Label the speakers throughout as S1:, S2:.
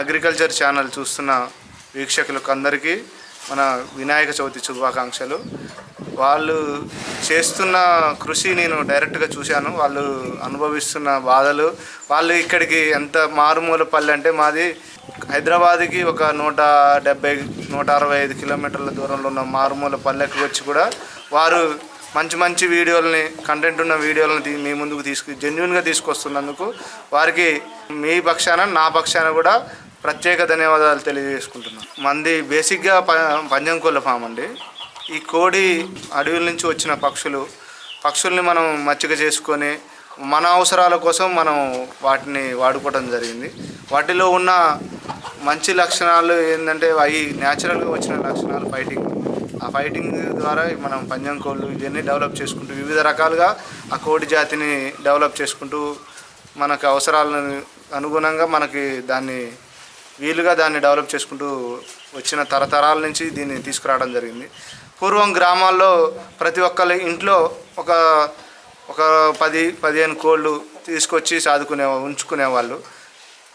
S1: Agriculture channel చూస్తున్న వీక్షకులకు అందరికీ మన వినాయక చవితి శుభాకాంక్షలు. వాళ్ళు చేస్తున్న కృషి నేను డైరెక్ట్గా చూశాను. వాళ్ళు అనుభవిస్తున్న బాధలు. వాళ్ళు ఇక్కడికి ఎంత మారుమూల పల్లె అంటే మాది హైదరాబాద్కి ఒక నూట డెబ్బై నూట అరవై ఐదు కిలోమీటర్ల దూరంలో ఉన్న మారుమూల పల్లెకి వచ్చి కూడా వారు మంచి మంచి వీడియోలని కంటెంట్ ఉన్న వీడియోలను తీ- మీ ముందుకు తీసుకు జెన్యున్గా తీసుకొస్తున్నందుకు వారికి మీ పక్షాన నా పక్షాన కూడా ప్రత్యేక ధన్యవాదాలు తెలియజేసుకుంటున్నాను. మంది బేసిక్గా ప పంజంకోళ్ళ ఫామ్ అండి. ఈ కోడి అడవుల నుంచి వచ్చిన పక్షులు పక్షుల్ని మనం మచ్చిక చేసుకొని మన అవసరాల కోసం మనం వాటిని వాడుకోవడం జరిగింది. వాటిలో ఉన్న మంచి లక్షణాలు ఏంటంటే అవి న్యాచురల్గా వచ్చిన లక్షణాలు ఫైటింగ్. ఆ ఫైటింగ్ ద్వారా మనం పంజం కోళ్ళు ఇవన్నీ డెవలప్ చేసుకుంటూ వివిధ రకాలుగా ఆ కోడి జాతిని డెవలప్ చేసుకుంటూ మనకు అవసరాలను అనుగుణంగా మనకి దాన్ని వీలుగా దాన్ని డెవలప్ చేసుకుంటూ వచ్చిన తరతరాల నుంచి దీన్ని తీసుకురావడం జరిగింది. పూర్వం గ్రామాల్లో ప్రతి ఒక్కరి ఇంట్లో ఒక ఒక పది పదిహేను కోళ్ళు తీసుకొచ్చి సాదుకునే ఉంచుకునేవాళ్ళు.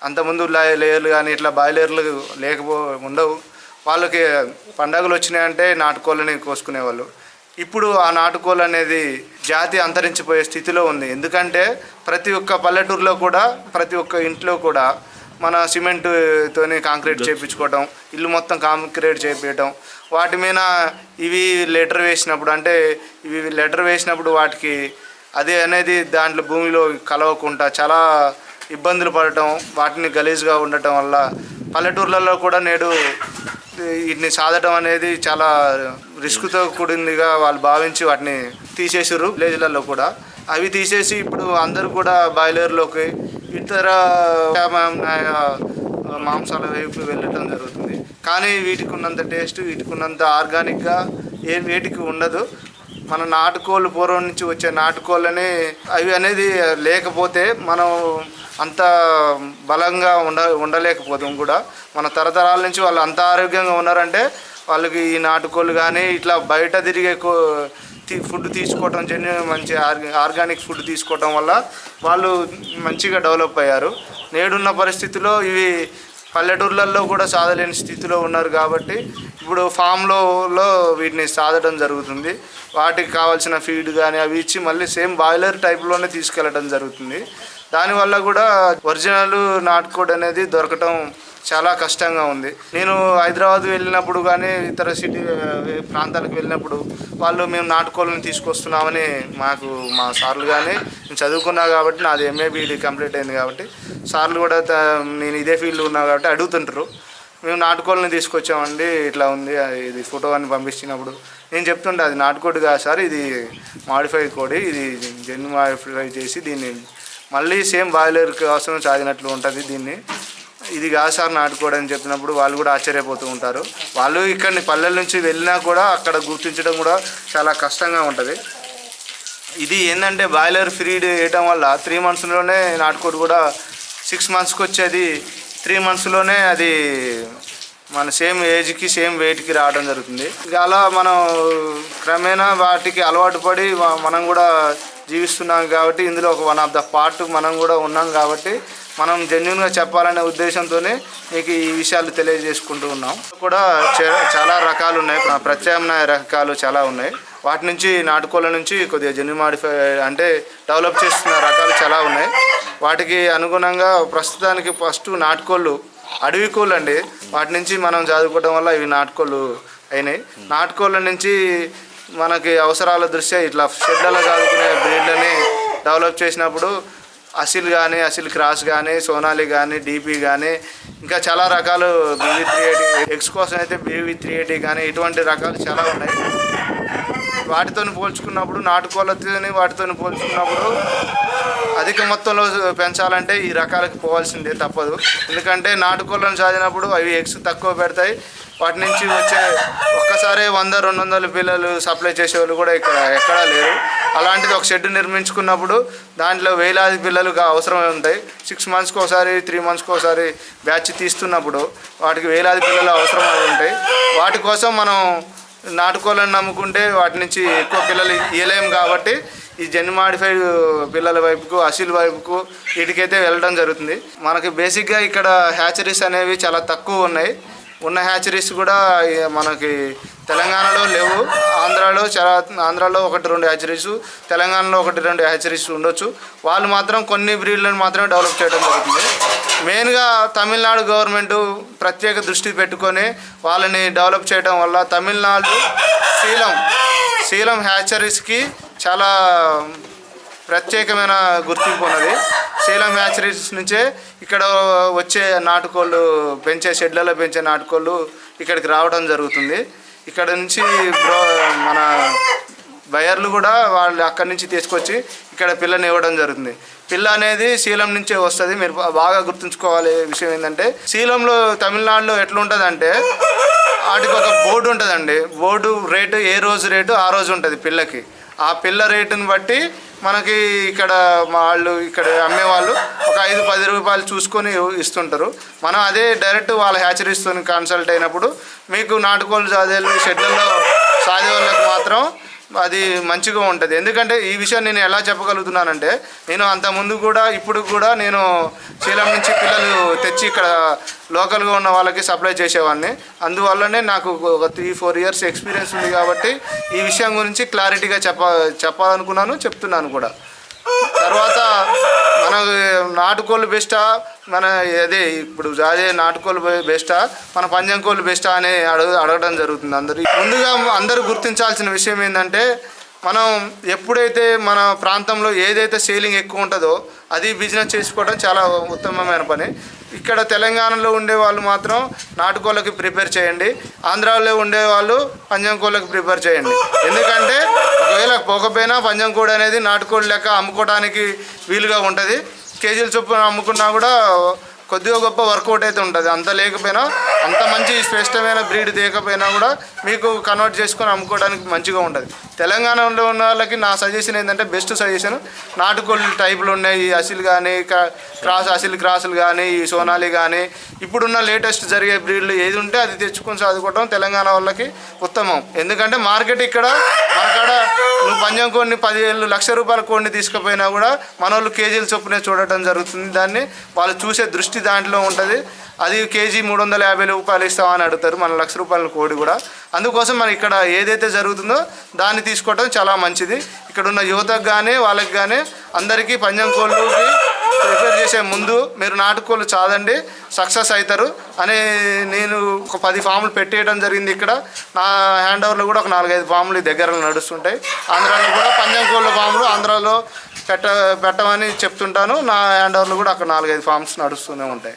S1: అంతకుముందు లేయర్లు కానీ ఇట్లా బాయిలర్లు లేకపో ఉండవు. వాళ్ళకి పండగలు వచ్చినాయంటే నాటుకోళ్ళని కోసుకునేవాళ్ళు. ఇప్పుడు ఆ నాటుకోళ్ళు అనేది జాతి అంతరించిపోయే స్థితిలో ఉంది. ఎందుకంటే ప్రతి ఒక్క పల్లెటూరులో కూడా ప్రతి ఒక్క ఇంట్లో కూడా మన సిమెంట్ తోని కాంక్రీట్ చేయించుకోవటం ఇల్లు మొత్తం కాంక్రీట్ చేయించడం వాటి మీద ఇవి లెటర్ వేసినప్పుడు అంటే ఇవి లెటర్ వేసినప్పుడు వాటికి అదే అనేది దాంట్లో భూమిలో కలవకుండా చాలా ఇబ్బందులు పడటం వాటిని గలీజ్గా ఉండటం వల్ల పల్లెటూర్లలో కూడా నేడు వీటిని సాధటం అనేది చాలా రిస్క్తో కూడిందిగా వాళ్ళు భావించి వాటిని తీసేసారు విలేజ్లలో కూడా. అవి తీసేసి ఇప్పుడు అందరూ కూడా బాయిలర్లోకి ఇతర మాంసాల వైపు వెళ్ళటం జరుగుతుంది. కానీ వీటికి ఉన్నంత టేస్ట్ వీటికి ఉన్నంత ఆర్గానిక్గా ఏ వేటికి ఉండదు. మన నాటుకోళ్ళు పూర్వం నుంచి వచ్చే నాటుకోళ్ళని అవి అనేది లేకపోతే మనం అంత బలంగా ఉండ ఉండలేకపోతాం కూడా. మన తరతరాల నుంచి వాళ్ళు అంత ఆరోగ్యంగా ఉన్నారంటే వాళ్ళకి ఈ నాటుకోళ్ళు కానీ ఇట్లా బయట తిరిగే కో- ఫుడ్ తీసుకోవటం జెన్యున్ మంచి ఆర్గానిక్ ఫుడ్ తీసుకోవటం వల్ల వాళ్ళు మంచిగా డెవలప్ అయ్యారు. నేడున్న పరిస్థితిలో ఇవి పల్లెటూర్లలో కూడా సాధలేని స్థితిలో ఉన్నారు కాబట్టి ఇప్పుడు ఫామ్లో వీటిని సాధడం జరుగుతుంది. వాటికి కావాల్సిన ఫీడ్ కానీ అవి ఇచ్చి మళ్ళీ సేమ్ బాయిలర్ టైప్లోనే తీసుకెళ్ళడం జరుగుతుంది. దానివల్ల కూడా ఒరిజినల్ నాటుకోడ్ అనేది దొరకటం చాలా కష్టంగా ఉంది. నేను హైదరాబాద్ వెళ్ళినప్పుడు కానీ ఇతర సిటీ ప్రాంతాలకు వెళ్ళినప్పుడు వాళ్ళు మేము నాటుకోళ్ళని తీసుకొస్తున్నామని మాకు మా సార్లు కానీ నేను చదువుకున్నా కాబట్టి నాది ఎంఏ బీఈడి కంప్లీట్ అయింది కాబట్టి సార్లు కూడా త- నేను ఇదే ఫీల్డ్ ఉన్నా కాబట్టి అడుగుతుంటారు. మేము నాటుకోళ్ళని తీసుకొచ్చామండి ఇట్లా ఉంది ఇది ఫోటో అని పంపించినప్పుడు. నేను చెప్తుంటే అది నాటుకోడి కాదు సార్ ఇది మాడిఫైడ్ కోడి ఇది జెన్ మాడిఫై చేసి దీన్ని మళ్ళీ సేమ్ బాయిలర్ కోసం సాగినట్లు ఉంటుంది దీన్ని. ఇది కాదు సార్ నాటుకోవడం అని చెప్పినప్పుడు వాళ్ళు కూడా ఆశ్చర్యపోతూ ఉంటారు. వాళ్ళు ఇక్కడిని పల్లెల నుంచి వెళ్ళినా కూడా అక్కడ గుర్తించడం కూడా చాలా కష్టంగా ఉంటుంది. ఇది ఏంటంటే బాయిలర్ ఫీడ్ వేయటం వల్ల త్రీ మంత్స్లోనే నాటుకోడి కూడా సిక్స్ మంత్స్కి వచ్చేది. త్రీ మంత్స్లోనే అది మన సేమ్ ఏజ్కి సేమ్ వెయిట్కి రావడం జరుగుతుంది. ఇక అలా మనం క్రమేణా వాటికి అలవాటు పడి మనం కూడా జీవిస్తున్నాం కాబట్టి ఇందులో ఒక వన్ ఆఫ్ ద పార్ట్ మనం కూడా ఉన్నాం కాబట్టి మనం జెన్యున్గా చెప్పాలనే ఉద్దేశంతోనే మీకు ఈ విషయాలు తెలియజేసుకుంటూ ఉన్నాం. కూడా చాలా రకాలు ఉన్నాయి. ప్రత్యామ్నాయ రకాలు చాలా ఉన్నాయి. వాటి నుంచి నాటుకోళ్ళ నుంచి కొద్దిగా జెన్యు మాడిఫై అంటే డెవలప్ చేస్తున్న రకాలు చాలా ఉన్నాయి. వాటికి అనుగుణంగా ప్రస్తుతానికి ఫస్ట్ నాటుకోళ్ళు అడవి కోళ్ళు అండి వాటి నుంచి మనం చదువుకోవడం వల్ల ఇవి నాటుకోళ్ళు అయినాయి. నాటుకోళ్ళ నుంచి మనకి అవసరాల దృష్ట్యా ఇట్లా షెడ్లలో చదువుకునే బ్రీడ్లని డెవలప్ చేసినప్పుడు అసిల్ కానీ అసిల్ క్రాస్ కానీ సోనాలి కానీ డీపీ కానీ ఇంకా చాలా రకాలు బీవీ త్రీ ఎయిటీ ఎగ్స్ కోసం అయితే బీవీ త్రీ ఎయిటీ కానీ ఇటువంటి రకాలు చాలా ఉన్నాయి. వాటితో పోల్చుకున్నప్పుడు నాటుకోళ్ళతోని వాటితో పోల్చుకున్నప్పుడు అధిక మొత్తంలో పెంచాలంటే ఈ రకాలకు పోవాల్సిందే తప్పదు. ఎందుకంటే నాటుకోళ్ళను చదివినప్పుడు అవి ఎగ్స్ తక్కువ పెడతాయి. వాటి నుంచి వచ్చే ఒక్కసారే వంద రెండు వందల పిల్లలు సప్లై చేసేవాళ్ళు కూడా ఇక్కడ ఎక్కడా లేరు. అలాంటిది ఒక షెడ్ నిర్మించుకున్నప్పుడు దాంట్లో వేలాది పిల్లలు అవసరమై ఉంటాయి. సిక్స్ మంత్స్కి ఒకసారి త్రీ మంత్స్కి ఒకసారి బ్యాచ్ తీస్తున్నప్పుడు వాటికి వేలాది పిల్లలు అవసరమై ఉంటాయి. వాటి కోసం మనం నాటుకోళ్ళని నమ్ముకుంటే వాటి నుంచి ఎక్కువ పిల్లలు ఇవ్వలేము కాబట్టి ఈ జెన్ మాడిఫైడ్ పిల్లల వైపుకు అసిల్ వైపుకు వీటికైతే వెళ్ళడం జరుగుతుంది. మనకి బేసిక్గా ఇక్కడ హ్యాచరీస్ అనేవి చాలా తక్కువ ఉన్నాయి. ఉన్న హ్యాచరీస్ కూడా మనకి తెలంగాణలో లేవు. ఆంధ్రాలో చాలా ఆంధ్రాలో ఒకటి రెండు హ్యాచరీస్ తెలంగాణలో ఒకటి రెండు హ్యాచరీస్ ఉండొచ్చు. వాళ్ళు మాత్రం కొన్ని బ్రీడ్లను మాత్రమే డెవలప్ చేయడం జరుగుతుంది. మెయిన్గా తమిళనాడు గవర్నమెంట్ ప్రత్యేక దృష్టి పెట్టుకొని వాళ్ళని డెవలప్ చేయడం వల్ల తమిళనాడు శీలం శీలం హ్యాచరీస్కి చాలా ప్రత్యేకమైన గుర్తింపు ఉన్నది. శీలం హ్యాచరీస్ నుంచే ఇక్కడ వచ్చే నాటుకోళ్ళు పెంచే షెడ్లలో పెంచే నాటుకోళ్ళు ఇక్కడికి రావడం జరుగుతుంది. ఇక్కడ నుంచి బ్రో మన బయర్లు కూడా వాళ్ళు అక్కడి నుంచి తీసుకొచ్చి ఇక్కడ పిల్లని ఇవ్వడం జరుగుతుంది. పిల్ల అనేది శీలం నుంచే వస్తుంది. మీరు బాగా గుర్తుంచుకోవాలి విషయం ఏంటంటే శీలంలో తమిళనాడులో ఎట్లుంటుందంటే వాటికి ఒక బోర్డు ఉంటుందండి. బోర్డు రేటు ఏ రోజు రేటు ఆ రోజు ఉంటుంది పిల్లకి. ఆ పిల్ల రేటుని బట్టి మనకి ఇక్కడ వాళ్ళు ఇక్కడ అమ్మేవాళ్ళు ఒక ఐదు పది రూపాయలు చూసుకొని ఇస్తుంటారు. మనం అదే డైరెక్ట్ వాళ్ళ హ్యాచరీస్తో కన్సల్ట్ అయినప్పుడు మీకు నాటుకోళ్ళు సాదేలు షెడ్లలో సాదే వాళ్ళకి మాత్రం అది మంచిగా ఉంటుంది. ఎందుకంటే ఈ విషయం నేను ఎలా చెప్పగలుగుతున్నానంటే నేను అంత ముందు కూడా ఇప్పుడు కూడా నేను శీలం నుంచి పిల్లలు తెచ్చి ఇక్కడ లోకల్గా ఉన్న వాళ్ళకి సప్లై చేసేవాడిని. అందువల్లనే నాకు ఒక త్రీ ఫోర్ ఇయర్స్ ఎక్స్పీరియన్స్ ఉంది కాబట్టి ఈ విషయం గురించి క్లారిటీగా చెప్ప చెప్పాలనుకున్నాను చెప్తున్నాను కూడా. తర్వాత మన నాటుకోళ్ళు బెస్టా? మన అదే ఇప్పుడు అదే నాటుకోళ్ళు బెస్టా? మన పంజం కోళ్ళు బెస్టా అని అడగ అడగడం జరుగుతుంది అందరు ముందుగా అందరూ గుర్తించాల్సిన విషయం ఏంటంటే మనం ఎప్పుడైతే మన ప్రాంతంలో ఏదైతే సేలింగ్ ఎక్కువ ఉంటుందో అది బిజినెస్ చేసుకోవడం చాలా ఉత్తమమైన పని. ఇక్కడ తెలంగాణలో ఉండే వాళ్ళు మాత్రం నాటుకోళ్ళకి ప్రిపేర్ చేయండి. ఆంధ్రాలో ఉండే వాళ్ళు పంజం కోళ్ళకి ప్రిపేర్ చేయండి. ఎందుకంటే ఒకవేళ పోకపోయినా పంజం కోడి అనేది నాటుకోడి లెక్క అమ్ముకోవడానికి వీలుగా ఉంటుంది. కేజీల చొప్పున అమ్ముకున్నా కూడా కొద్దిగా గొప్ప వర్కౌట్ అయితే ఉంటుంది. అంత లేకపోయినా అంత మంచి శ్రేష్టమైన బ్రీడ్ తీయకపోయినా కూడా మీకు కన్వర్ట్ చేసుకొని అమ్ముకోవడానికి మంచిగా ఉంటుంది. తెలంగాణలో ఉన్న వాళ్ళకి నా సజెషన్ ఏంటంటే బెస్ట్ సజెషన్ నాటుకోళ్ళు టైపులు ఉన్నాయి. ఈ అసిల్ కానీ క్రాస్ అసిల్ క్రాసులు కానీ ఈ సోనాలి కానీ ఇప్పుడున్న లేటెస్ట్ జరిగే బ్రీడ్లు ఏది ఉంటే అది తెచ్చుకొని చదువుకోవడం తెలంగాణ వాళ్ళకి ఉత్తమం. ఎందుకంటే మార్కెట్ ఇక్కడ కాడ నువ్వు పంజం కోడిని పదివేలు లక్ష రూపాయల కోడిని తీసుకుపోయినా కూడా మన వాళ్ళు కేజీల చొప్పునే చూడటం జరుగుతుంది. దాన్ని వాళ్ళు చూసే దృష్టి దాంట్లో ఉంటుంది. అది కేజీ మూడు వందల యాభై రూపాయలు ఇస్తామని అడుగుతారు. మన లక్ష రూపాయల కోడి కూడా. అందుకోసం మన ఇక్కడ ఏదైతే జరుగుతుందో దాన్ని తీసుకోవడం చాలా మంచిది. ఇక్కడ ఉన్న యువతకు కానీ వాళ్ళకి కానీ అందరికీ పంజం కోళ్ళకి ప్రిపేర్ చేసే ముందు మీరు నాటుకోళ్ళు చాదండి సక్సెస్ అవుతారు అని నేను ఒక పది ఫామ్లు పెట్టేయడం జరిగింది ఇక్కడ. నా హ్యాండ్ ఓవర్లో కూడా ఒక నాలుగైదు ఫామ్లు దగ్గరలో దగ్గర నడుస్తుంటాయి. ఆంధ్రాలో కూడా పంజం కోళ్ళ ఫామ్లు ఆంధ్రాలో పెట్ట పెట్టమని చెప్తుంటాను. నా హ్యాండ్ ఓవర్లో కూడా అక్కడ నాలుగైదు ఫామ్స్ నడుస్తూనే ఉంటాయి.